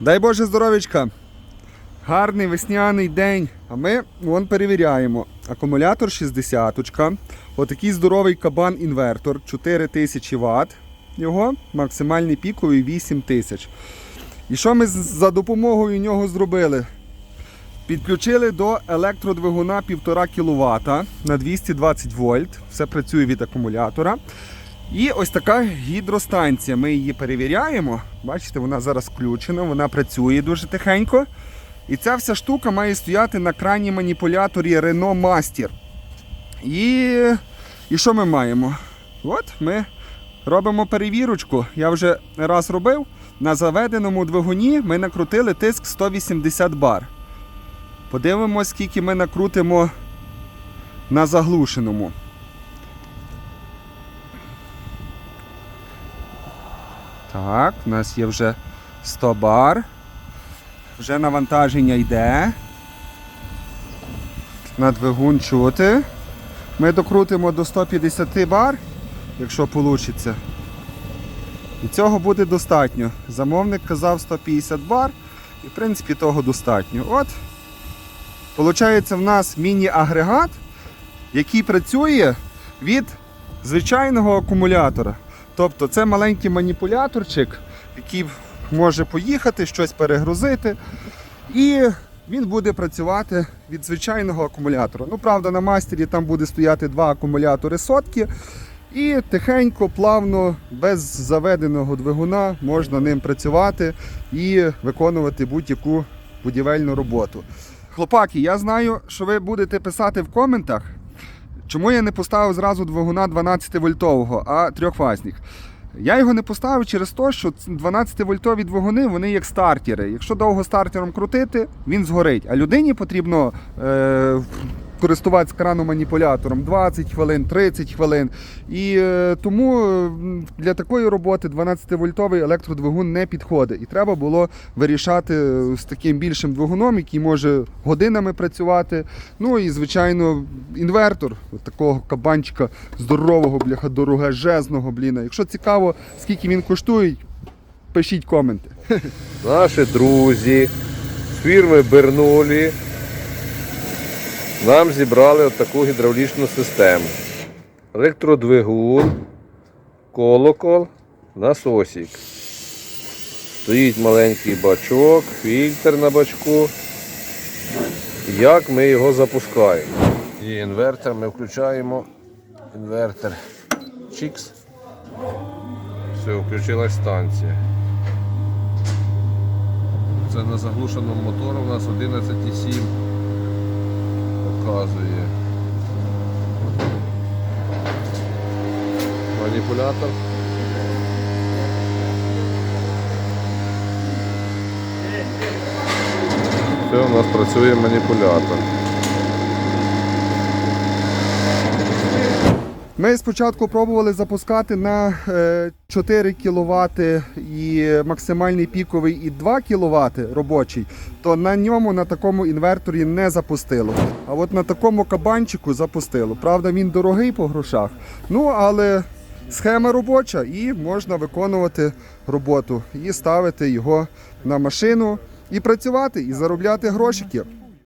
Дай Боже здоров'ячка. Гарний весняний день. А ми вон перевіряємо. Акумулятор 60. Отакий здоровий кабан інвертор 4000 Вт. Його максимальний піковий 8000. І що ми за допомогою нього зробили? Підключили до електродвигуна 1,5 кВт на 220 вольт. Все працює від акумулятора. І ось така гідростанція. Ми її перевіряємо. Бачите, вона зараз включена, вона працює дуже тихенько. І ця вся штука має стояти на крайній маніпуляторі Renault Master. І, і що ми маємо? От ми робимо перевірочку. Я вже раз робив. На заведеному двигуні ми накрутили тиск 180 бар. Подивимось, скільки ми накрутимо на заглушеному. Так, у нас є вже 100 бар. Вже навантаження йде. На двигун чути. Ми докрутимо до 150 бар, якщо вийде. І цього буде достатньо. Замовник казав 150 бар, і в принципі того достатньо. От, виходить, в нас міні-агрегат, який працює від звичайного акумулятора. Тобто це маленький маніпуляторчик, який може поїхати, щось перегрузити. І він буде працювати від звичайного акумулятора. Ну, правда, на мастері там буде стояти два акумулятори сотки. І тихенько, плавно, без заведеного двигуна можна ним працювати і виконувати будь-яку будівельну роботу. Хлопаки, я знаю, що ви будете писати в коментах, Чому я не поставив зразу двигуна 12 вольтового, а трьохфазних? Я його не поставив через те, що 12 вольтові двигуни вони як стартери. Якщо довго стартером крутити, він згорить. А людині потрібно е, користуватися краном-маніпулятором 20 хвилин, 30 хвилин. І е, тому е, для такої роботи 12-вольтовий електродвигун не підходить. І треба було вирішати е, з таким більшим двигуном, який може годинами працювати. Ну і, звичайно, інвертор такого кабанчика здорового, бляха, дорогежезного, бліна. Якщо цікаво, скільки він коштує, пишіть коменти. Наші друзі з фірми Бернулі нам зібрали таку гідравлічну систему. Електродвигун, колокол, насосик. Стоїть маленький бачок, фільтр на бачку. Як ми його запускаємо? І інвертор ми включаємо. Інвертор Чікс. Все, включилась станція. Це на заглушеному мотору у нас 11,7 показує. Маніпулятор. Все, у нас працює маніпулятор. Ми спочатку пробували запускати на е, 4 кВт і максимальний піковий і 2 кВт робочий, то на ньому на такому інверторі не запустило. А от на такому кабанчику запустило. Правда, він дорогий по грошах. Ну, але схема робоча і можна виконувати роботу і ставити його на машину і працювати, і заробляти грошики.